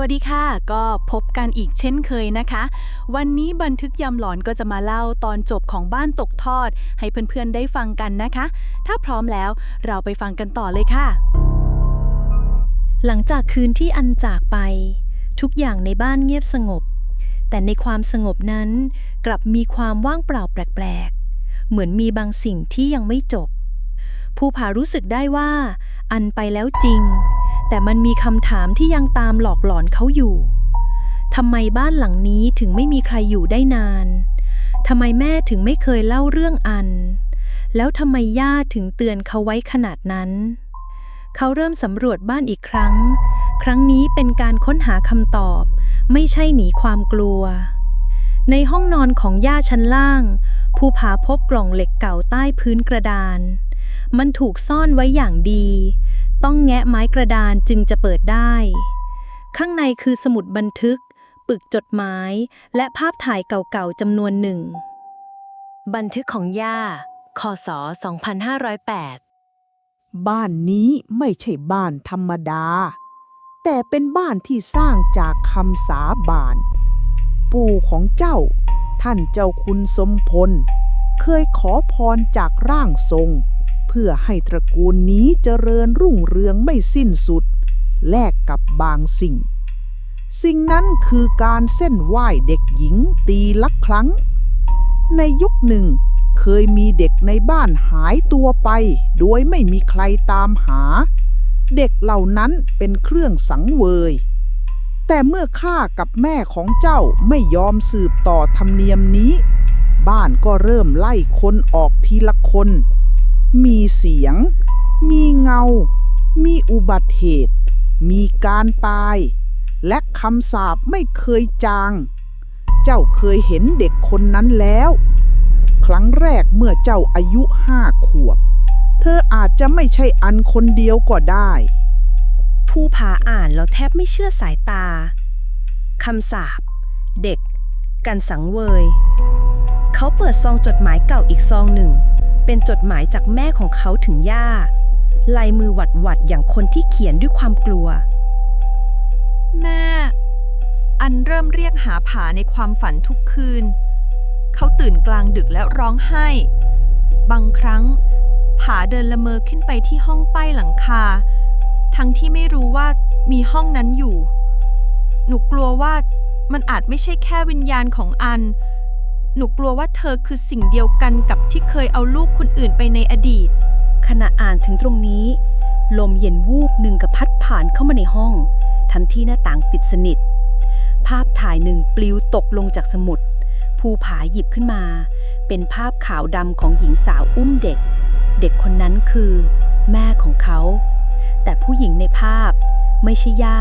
วัสดีค่ะ ก็พบกันอีกเช่นเคยนะคะ วันนี้บันทึกยำหลอนก็จะมาเล่าตอนจบของบ้านตกทอด ให้เพื่อนๆได้ฟังกันนะคะ ถ้าพร้อมแล้วเราไปฟังกันต่อเลยค่ะ หลังจากคืนที่อันจากไป ทุกอย่างในบ้านเงียบสงบ แต่ในความสงบนั้น กลับมีความว่างเปล่าแปลกๆ เหมือนมีบางสิ่งที่ยังไม่จบผู้ผารู้สึกได้ว่า อันไปแล้วจริง แต่มันมีคำถามที่ยังตามหลอกหลอนเขาอยู่ทำไมบ้านหลังนี้ถึงไม่มีใครอยู่ได้นานทำไมแม่ถึงไม่เคยเล่าเรื่องอัน แล้วทำไมย่าถึงเตือนเขาไว้ขนาดนั้น เขาเริ่มสำรวจบ้านอีกครั้ง ครั้งนี้เป็นการค้นหาคำตอบ ไม่ใช่หนีความกลัว ในห้องนอนของย่าชั้นล่าง ภูผาพบกล่องเหล็กเก่าใต้พื้นกระดาน มันถูกซ่อนไว้อย่างดี ต้องแงะไม้กระดานจึงจะเปิดได้ ข้างในคือสมุดบันทึก ปึกจดหมาย และภาพถ่ายเก่าๆจำนวนหนึ่ง บันทึกของย่าคศ2508 บ้านนี้ไม่ใช่บ้านธรรมดา แต่เป็นบ้านที่สร้างจากคำสาบาน ปู่ของเจ้า ท่านเจ้าคุณสมพล เคยขอพรจากร่างทรง พื่อให้ตระกูลนี้เจริญรุ่งเรืองไม่สิ้นสุด แลกกับบางสิ่ง สิ่งนั้นคือการเส้นไหว้เด็กหญิงตีละครั้ง ในยุคหนึ่งเคยมีเด็กในบ้านหายตัวไป โดยไม่มีใครตามหา เด็กเหล่านั้นเป็นเครื่องสังเวย แต่เมื่อข้ากับแม่ของเจ้าไม่ยอมสืบต่อธรรมเนียมนี้ บ้านก็เริ่มไล่คนออกทีละคน มีเสียง มีเงา มีอุบัติเหตุ มีการตาย และคำสาปไม่เคยจาง เจ้าเคยเห็นเด็กคนนั้นแล้ว ครั้งแรกเมื่อเจ้าอายุห้าขวบ เธออาจจะไม่ใช่อันคนเดียวก็ได้ ผู้พาอ่านแล้วแทบไม่เชื่อสายตาคำสาปเด็ก กันสังเวย เขาเปิดซองจดหมายเก่าอีกซองหนึ่ง เป็นจดหมายจากแม่ของเขาถึงย่า ลายมือหวัดหวัดๆอย่างคนที่เขียนด้วยความกลัว แม่ อันเริ่มเรียกหาผาในความฝันทุกคืน เขาตื่นกลางดึกและร้องไห้ บางครั้ง ผาเดินละเมอขึ้นไปที่ห้องใต้หลังคา ทั้งที่ไม่รู้ว่ามีห้องนั้นอยู่ หนูกลัวว่ามันอาจไม่ใช่แค่วิญญาณของอัน หนูกลัวว่าเธอคือสิ่งเดียวกันกับที่เคยเอาลูกคนอื่นไปในอดีต ขณะอ่านถึงตรงนี้ ลมเย็นวูบหนึ่งกับพัดผ่านเข้ามาในห้องทำที่หน้าต่างปิดสนิท ภาพถ่ายหนึ่งปลิวตกลงจากสมุด ภูผาหยิบขึ้นมา เป็นภาพขาวดำของหญิงสาวอุ้มเด็ก เด็กคนนั้นคือ แม่ของเขา แต่ผู้หญิงในภาพ ไม่ใช่ย่า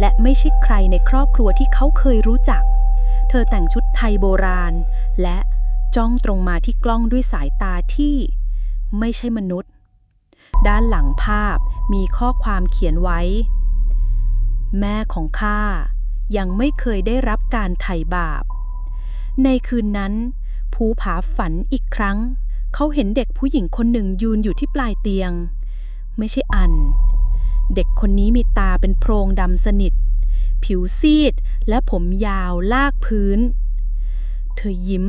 และไม่ใช่ใครในครอบครัวที่เขาเคยรู้จัก เธอแต่งชุดไทยโบราณ และจ้องตรงมาที่กล้องด้วยสายตาที่ไม่ใช่มนุษย์ ด้านหลังภาพมีข้อความเขียนไว้ แม่ของข้ายังไม่เคยได้รับการไถ่บาป ในคืนนั้น ภูผาฝันอีกครั้ง เขาเห็นเด็กผู้หญิงคนหนึ่งยืนอยู่ที่ปลายเตียง ไม่ใช่อัน เด็กคนนี้มีตาเป็นโพรงดำสนิท ผิวซีดและผมยาวลากพื้น ธอยิ้ม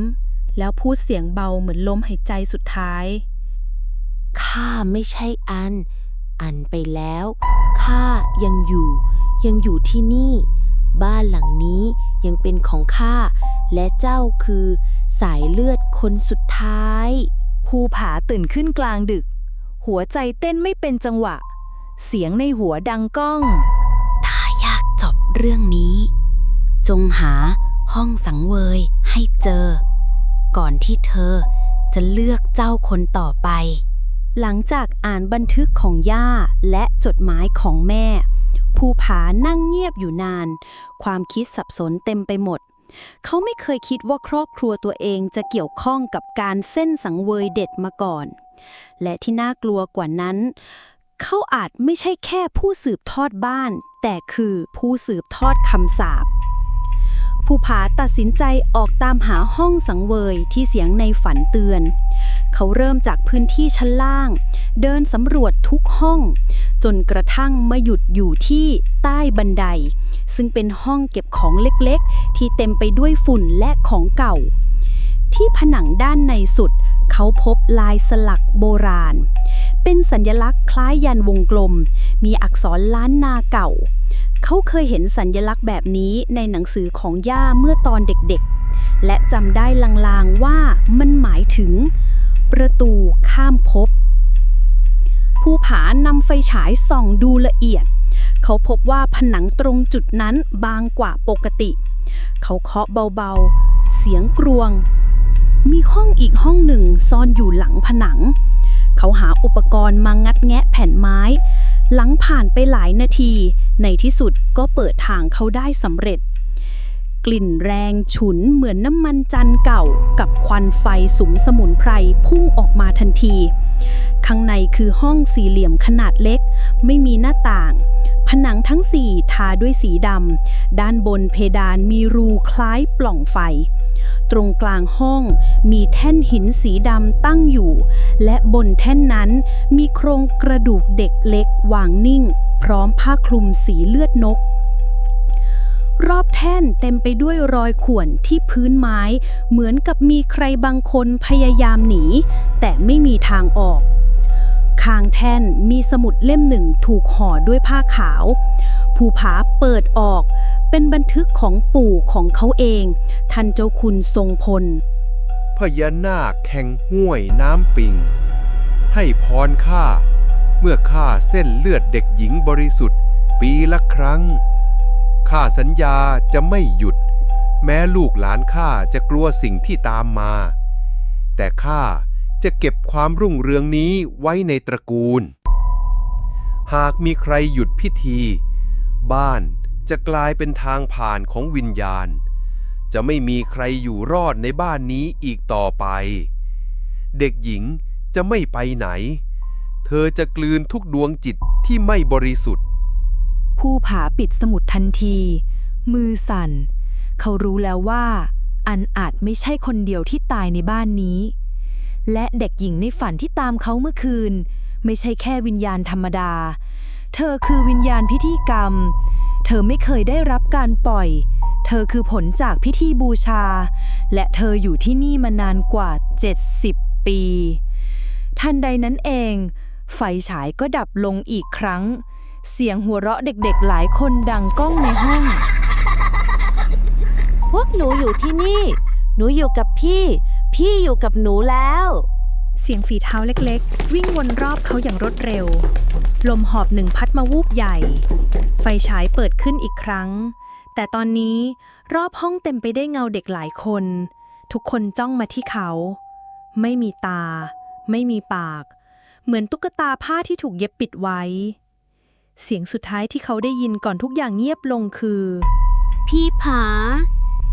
แล้วพูดเสียงเบาเหมือนลมหายใจสุดท้าย ข้าไม่ใช่อัน อันไปแล้ว ข้ายังอยู่ ยังอยู่ที่นี่ บ้านหลังนี้ยังเป็นของข้า และเจ้าคือสายเลือดคนสุดท้าย ภูผาตื่นขึ้นกลางดึก หัวใจเต้นไม่เป็นจังหวะ เสียงในหัวดังก้อง ถ้าอยากจบเรื่องนี้ จงหาห้องสังเวย ให้เจอ ก่อนที่เธอจะเลือกเจ้าคนต่อไป หลังจากอ่านบันทึกของย่าและจดหมายของแม่ ภูผานั่งเงียบอยู่นาน ความคิดสับสนเต็มไปหมด เขาไม่เคยคิดว่าครอบครัวตัวเองจะเกี่ยวข้องกับการเส้นสังเวยเด็ดมาก่อน และที่น่ากลัวกว่านั้น เขาอาจไม่ใช่แค่ผู้สืบทอดบ้าน แต่คือผู้สืบทอดคำสาป ภูผาตัดสินใจออกตามหาห้องสังเวยที่เสียงในฝันเตือน เขาเริ่มจากพื้นที่ชั้นล่าง เดินสำรวจทุกห้อง จนกระทั่งมาหยุดอยู่ที่ใต้บันได ซึ่งเป็นห้องเก็บของเล็กๆ ที่เต็มไปด้วยฝุ่นและของเก่า ที่ผนังด้านในสุด เขาพบลายสลักโบราณ เป็นสัญลักษณ์คล้ายยันวงกลม มีอักษรล้านนาเก่า เขาเคยเห็นสัญลักษณ์แบบนี้ในหนังสือของย่าเมื่อตอนเด็กๆ และจำได้ลางๆว่ามันหมายถึง ประตูข้ามภพผู้ผานำไฟฉายส่องดูละเอียด เขาพบว่าผนังตรงจุดนั้นบางกว่าปกติ เขาเคาะเบาๆ เสียงกรวง มีห้องอีกห้องหนึ่งซ่อนอยู่หลังผนัง เขาหาอุปกรณ์มางัดแงะแผ่นไม้ หลังผ่านไปหลายนาที ในที่สุดก็เปิดทางเขาได้สำเร็จ กลิ่นแรงฉุนเหมือนน้ำมันจันเก่า กับควันไฟสุมสมุนไพรพุ่งออกมาทันที ข้างในคือห้องสี่เหลี่ยมขนาดเล็ก ไม่มีหน้าต่าง ผนังทั้งสี่ทาด้วยสีดำด้านบนเพดานมีรูคล้ายปล่องไฟ ตรงกลางห้องมีแท่นหินสีดำตั้งอยู่ และบนแท่นนั้นมีโครงกระดูกเด็กเล็กวางนิ่ง พร้อมผ้าคลุมสีเลือดนก รอบแท่นเต็มไปด้วยรอยข่วนที่พื้นไม้ เหมือนกับมีใครบางคนพยายามหนี แต่ไม่มีทางออกข้างแท่นมีสมุดเล่มหนึ่งถูกห่อด้วยผ้าขาว ภูผาเปิดออก เป็นบันทึกของปู่ของเขาเอง ท่านเจ้าคุณทรงพล พญานาคแห่งห้วยน้ำปิง ให้พรข้า เมื่อข้าเส้นเลือดเด็กหญิงบริสุทธิ์ ปีละครั้ง ข้าสัญญาจะไม่หยุด แม้ลูกหลานข้าจะกลัวสิ่งที่ตามมา แต่ข้าจะเก็บความรุ่งเรืองนี้ไว้ในตระกูล หากมีใครหยุดพิธี บ้าน จะกลายเป็นทางผ่านของวิญญาณ จะไม่มีใครอยู่รอดในบ้านนี้อีกต่อไป เด็กหญิงจะไม่ไปไหน เธอจะกลืนทุกดวงจิตที่ไม่บริสุทธิ์ ผู้ผาปิดสมุดทันที มือสั่น เขารู้แล้วว่า อันอาจไม่ใช่คนเดียวที่ตายในบ้านนี้ และเด็กหญิงในฝันที่ตามเขาเมื่อคืน ไม่ใช่แค่วิญญาณธรรมดา เธอคือวิญญาณพิธีกรรม เธอไม่เคยได้รับการปล่อย เธอคือผลจากพิธีบูชา และเธออยู่ที่นี่มานานกว่า 70 ปี ทันใดนั้นเอง ไฟฉายก็ดับลงอีกครั้ง เสียงหัวเราะเด็กๆหลายคนดังก้องในห้อง พวกหนูอยู่ที่นี่ หนูอยู่กับพี่ พี่อยู่กับหนูแล้ว เสียงฝีเท้าเล็กๆ วิ่งวนรอบเขาอย่างรวดเร็ว ลมหอบหนึ่งพัดมาวูบใหญ่ ไฟฉายเปิดขึ้นอีกครั้ง แต่ตอนนี้รอบห้องเต็มไปได้วยเงาเด็กหลายคน ทุกคนจ้องมาที่เขา ไม่มีตา ไม่มีปาก เหมือนตุ๊กตาผ้าที่ถูกเย็บปิดไว้ เสียงสุดท้ายที่เขาได้ยินก่อนทุกอย่างเงียบลงคือ พี่ผา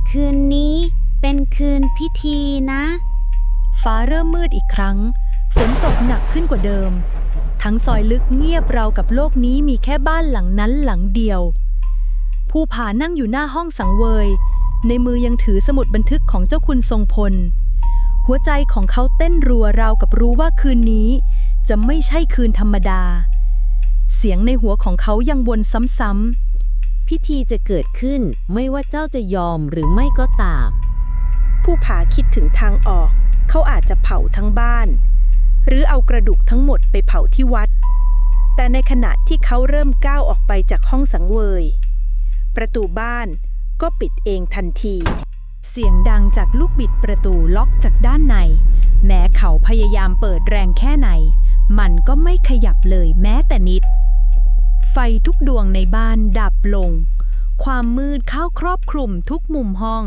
คืนนี้เป็นคืนพิธีนะ ฟ้าเริ่มมืดอีกครั้ง ฝนตกหนักขึ้นกว่าเดิม ทั้งซอยลึกเงียบเราวกับโลกนี้มีแค่บ้านหลังนั้นหลังเดียว ผู้ผานั่งอยู่หน้าห้องสังเวย ในมือยังถือสมุดบันทึกของเจ้าคุณทรงพล หัวใจของเขาเต้นรัวราวกับรู้ว่าคืนนี้ จะไม่ใช่คืนธรรมดา เสียงในหัวของเขายังวนซ้ำพิธีจะเกิดขึ้นไม่ว่าเจ้าจะยอมหรือไม่ก็ตาม ผู้ผาคิดถึงทางออก เขาอาจจะเผาทั้งบ้าน หรือเอากระดูกทั้งหมดไปเผาที่วัด แต่ในขณะที่เขาเริ่มก้าวออกไปจากห้องสังเวย ประตูบ้านก็ปิดเองทันที เสียงดังจากลูกบิดประตูล็อกจากด้านใน แม้เขาพยายามเปิดแรงแค่ไหน มันก็ไม่ขยับเลยแม้แต่นิด ไฟทุกดวงในบ้านดับลงความมืดเข้าครอบคลุมทุกมุมห้อง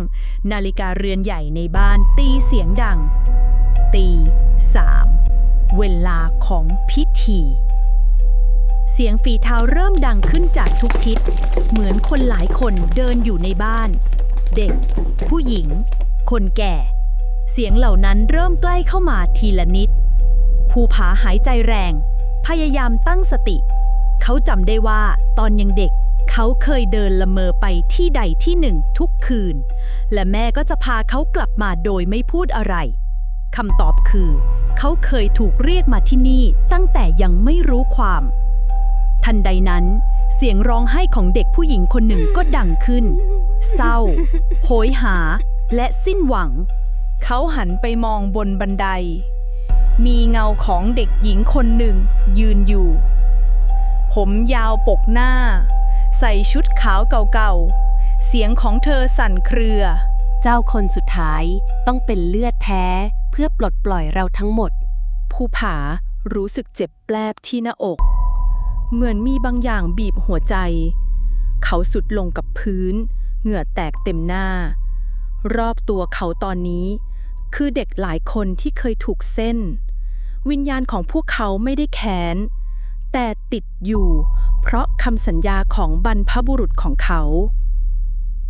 นาฬิกาเรือนใหญ่ในบ้านตีเสียงดัง ตีสามเวลาของพิธี เสียงฝีเท้าเริ่มดังขึ้นจากทุกทิศ เหมือนคนหลายคนเดินอยู่ในบ้าน เด็ก ผู้หญิง คนแก่ เสียงเหล่านั้นเริ่มใกล้เข้ามาทีละนิด ภูผาหายใจแรง พยายามตั้งสติ เขาจำได้ว่าตอนยังเด็กเขาเคยเดินละเมอไปที่ใดที่หนึ่งทุกคืน และแม่ก็จะพาเขากลับมาโดยไม่พูดอะไร คำตอบคือ เขาเคยถูกเรียกมาที่นี่ตั้งแต่ยังไม่รู้ความ ทันใดนั้น เสียงร้องไห้ของเด็กผู้หญิงคนหนึ่งก็ดังขึ้น เศร้า โหยหา และสิ้นหวัง เขาหันไปมองบนบันได มีเงาของเด็กหญิงคนหนึ่ง ยืนอยู่ ผมยาวปกหน้า ใส่ชุดขาวเก่าๆ เสียงของเธอสั่นเครือ เจ้าคนสุดท้ายต้องเป็นเลือดแท้ เพื่อปลดปล่อยเราทั้งหมดผู้ผารู้สึกเจ็บแปลบที่หน้าอก เหมือนมีบางอย่างบีบหัวใจ เขาสุดลงกับพื้น เหงื่อแตกเต็มหน้า รอบตัวเขาตอนนี้ คือเด็กหลายคนที่เคยถูกเส้น วิญญาณของพวกเขาไม่ได้แค้น แต่ติดอยู่ เพราะคำสัญญาของบรรพบุรุษของเขา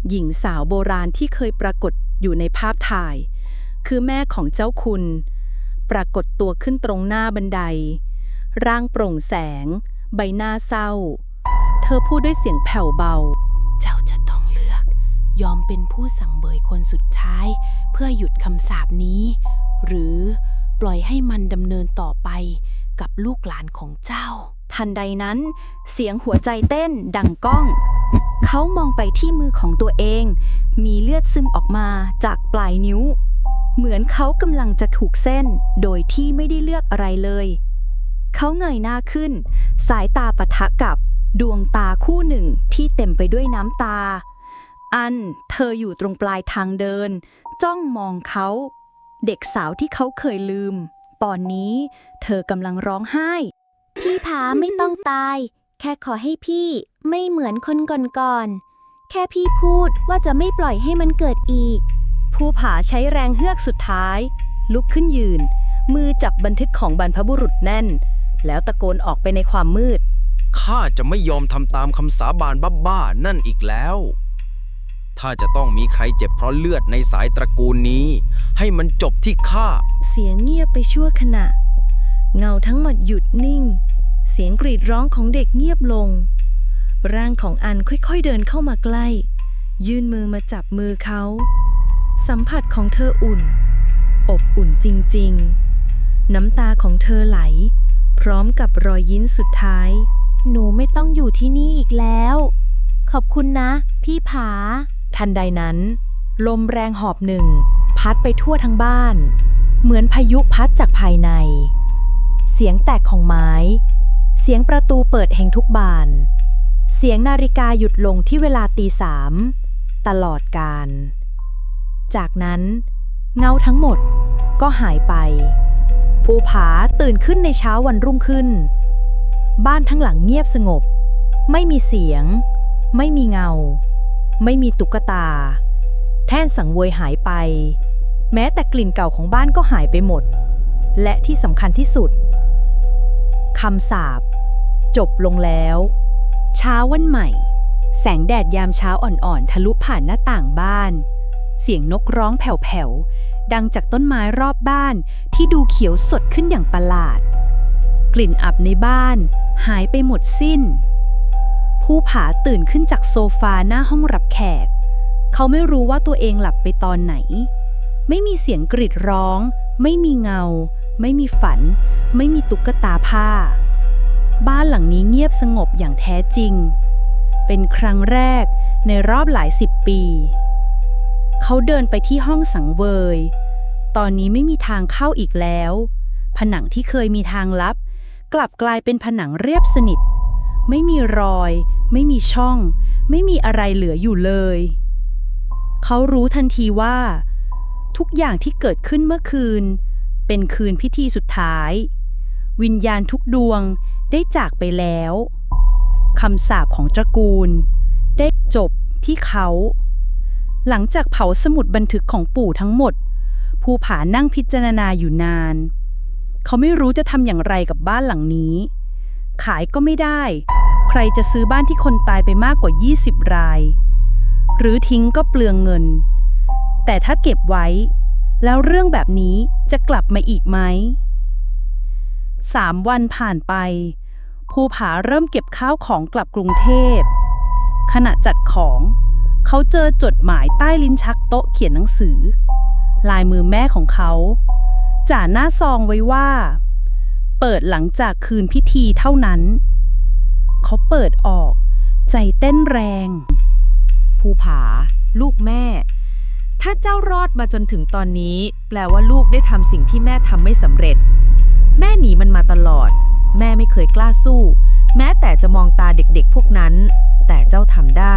หญิงสาวโบราณที่เคยปรากฏอยู่ในภาพถ่าย คือแม่ของเจ้าคุณ ปรากฏตัวขึ้นตรงหน้าบันได ร่างโปร่งแสง ใบหน้าเศร้า เธอพูดด้วยเสียงแผ่วเบา เจ้าจะต้องเลือก ยอมเป็นผู้สั่งเบยคนสุดท้าย เพื่อหยุดคำสาปนี้ หรือปล่อยให้มันดำเนินต่อไปกับลูกหลานของเจ้า ทันใดนั้น เสียงหัวใจเต้นดังก้อง เขามองไปที่มือของตัวเอง มีเลือดซึมออกมาจากปลายนิ้ว เหมือนเขากำลังจะถูกเส้น โดยที่ไม่ได้เลือกอะไรเลย เขาเงยหน้าขึ้น สายตาปะทะกับดวงตาคู่หนึ่งที่เต็มไปด้วยน้ำตา อันเธออยู่ตรงปลายทางเดิน จ้องมองเขา เด็กสาวที่เขาเคยลืม ตอนนี้เธอกำลังร้องไห้ พี่ผาไม่ต้องตาย แค่ขอให้พี่ไม่เหมือนคนก่อนๆแค่พี่พูดว่าจะไม่ปล่อยให้มันเกิดอีก ผู้ผาใช้แรงเฮือกสุดท้าย ลุกขึ้นยืน มือจับบันทึกของบรรพบุรุษแน่น แล้วตะโกนออกไปในความมืด ข้าจะไม่ยอมทำตามคำสาบานบ้าๆนั่นอีกแล้ว ถ้าจะต้องมีใครเจ็บเพราะเลือดในสายตระกูลนี้ ให้มันจบที่ข้า เสียงเงียบไปชั่วขณะ เงาทั้งหมดหยุดนิ่ง เสียงกรีดร้องของเด็กเงียบลง ร่างของอันค่อยๆเดินเข้ามาใกล้ ยื่นมือมาจับมือเขา สัมผัสของเธออุ่น อบอุ่นจริงๆ น้ำตาของเธอไหล พร้อมกับรอยยิ้นสุดท้าย หนูไม่ต้องอยู่ที่นี่อีกแล้ว ขอบคุณนะ พี่ผา ทันใดนั้น ลมแรงหอบหนึ่ง พัดไปทั่วทั้งบ้าน เหมือนพายุพัดจากภายใน เสียงแตกของไม้ เสียงประตูเปิดแห่งทุกบาน เสียงนาฬิกาหยุดลงที่เวลาตีสามตลอดการ จากนั้น เงาทั้งหมดก็หายไป ภูผาตื่นขึ้นในเช้าวันรุ่งขึ้น บ้านทั้งหลังเงียบสงบ ไม่มีเสียง ไม่มีเงา ไม่มีตุ๊กตา แท่นสังเวยหายไป แม้แต่กลิ่นเก่าของบ้านก็หายไปหมด และที่สำคัญที่สุดคำสาปจบลงแล้ว เช้าวันใหม่ แสงแดดยามเช้าอ่อนๆ ทะลุผ่านหน้าต่างบ้าน เสียงนกร้องแผ่วๆ ดังจากต้นไม้รอบบ้านที่ดูเขียวสดขึ้นอย่างประหลาด กลิ่นอับในบ้าน หายไปหมดสิ้น ผู้ผาตื่นขึ้นจากโซฟาหน้าห้องรับแขก เขาไม่รู้ว่าตัวเองหลับไปตอนไหน ไม่มีเสียงกรีดร้อง ไม่มีเงา ไม่มีฝัน ไม่มีตุ๊กตาผ้า บ้านหลังนี้เงียบสงบอย่างแท้จริง เป็นครั้งแรกในรอบหลายสิบปี เขาเดินไปที่ห้องสังเวย ตอนนี้ไม่มีทางเข้าอีกแล้ว ผนังที่เคยมีทางลับ กลับกลายเป็นผนังเรียบสนิท ไม่มีรอย ไม่มีช่อง ไม่มีอะไรเหลืออยู่เลย เขารู้ทันทีว่า ทุกอย่างที่เกิดขึ้นเมื่อคืน เป็นคืนพิธีสุดท้าย วิญญาณทุกดวงได้จากไปแล้วคำสาปของตระกูล ได้จบที่เขา หลังจากเผาสมุดบันทึกของปู่ทั้งหมด ภูผานั่งพิจารณาอยู่นาน เขาไม่รู้จะทำอย่างไรกับบ้านหลังนี้ ขายก็ไม่ได้ ใครจะซื้อบ้านที่คนตายไปมากกว่า 20 ราย หรือทิ้งก็เปลืองเงิน แต่ถ้าเก็บไว้ แล้วเรื่องแบบนี้จะกลับมาอีกไหมสามวันผ่านไป ภูผาเริ่มเก็บข้าวของกลับกรุงเทพขณะจัดของ เขาเจอจดหมายใต้ลิ้นชักโต๊ะเขียนหนังสือ ลายมือแม่ของเขาจ่าหน้าซองไว้ว่า เปิดหลังจากคืนพิธีเท่านั้น เขาเปิดออก ใจเต้นแรง ภูผา ลูกแม่ ถ้าเจ้ารอดมาจนถึงตอนนี้ แปลว่าลูกได้ทำสิ่งที่แม่ทำไม่สำเร็จ แม่หนีมันมาตลอด แม่ไม่เคยกล้าสู้ แม้แต่จะมองตาเด็กๆพวกนั้น แต่เจ้าทำได้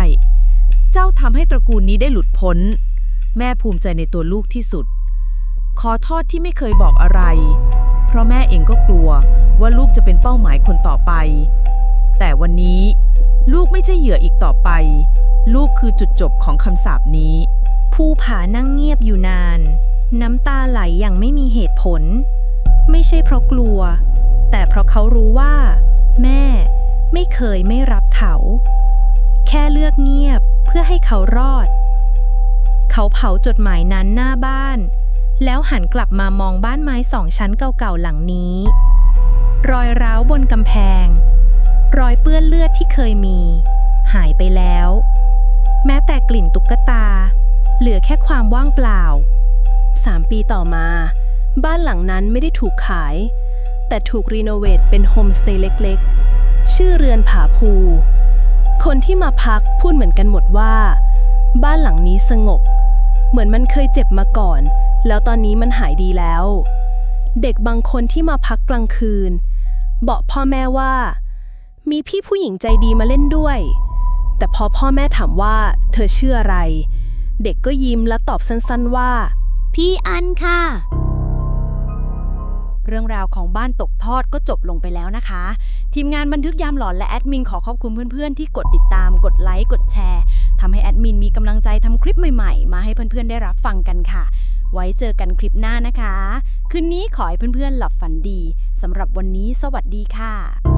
เจ้าทำให้ตระกูลนี้ได้หลุดพ้น แม่ภูมิใจในตัวลูกที่สุด ขอโทษที่ไม่เคยบอกอะไร เพราะแม่เองก็กลัวว่าลูกจะเป็นเป้าหมายคนต่อไป แต่วันนี้ ลูกไม่ใช่เหยื่ออีกต่อไป ลูกคือจุดจบของคำสาปนี้ภูผานั่งเงียบอยู่นาน น้ำตาไหลอย่างไม่มีเหตุผล ไม่ใช่เพราะกลัว แต่เพราะเขารู้ว่า แม่ ไม่เคยไม่รับเขา แค่เลือกเงียบ เพื่อให้เขารอด เขาเผาจดหมายนั้นหน้าบ้าน แล้วหันกลับมามองบ้านไม้สองชั้นเก่าๆหลังนี้ รอยร้าวบนกำแพง รอยเปื้อนเลือดที่เคยมี หายไปแล้ว แม้แต่กลิ่นตุ๊กตา เหลือแค่ความว่างเปล่าสามปีต่อมา บ้านหลังนั้นไม่ได้ถูกขาย แต่ถูกรีโนเวทเป็นโฮมสเตย์เล็กๆ ชื่อเรือนผาภู คนที่มาพักพูดเหมือนกันหมดว่า บ้านหลังนี้สงบ เหมือนมันเคยเจ็บมาก่อน แล้วตอนนี้มันหายดีแล้ว เด็กบางคนที่มาพักกลางคืน บอกพ่อแม่ว่า มีพี่ผู้หญิงใจดีมาเล่นด้วย แต่พอพ่อแม่ถามว่า เธอชื่ออะไร เด็กก็ยิ้มและตอบสั้นๆว่า พี่อันค่ะ เรื่องราวของบ้านตกทอดก็จบลงไปแล้วนะคะ ทีมงานบันทึกยามหลอนและแอดมินขอขอบคุณเพื่อนๆ ที่กดติดตาม กดไลค์ กดแชร์ทำให้แอดมินมีกำลังใจทำคลิปใหม่ๆ มาให้เพื่อนๆ ได้รับฟังกันค่ะ ไว้เจอกันคลิปหน้านะคะ คืนนี้ขอให้เพื่อนๆ หลับฝันดีสำหรับวันนี้ สวัสดีค่ะ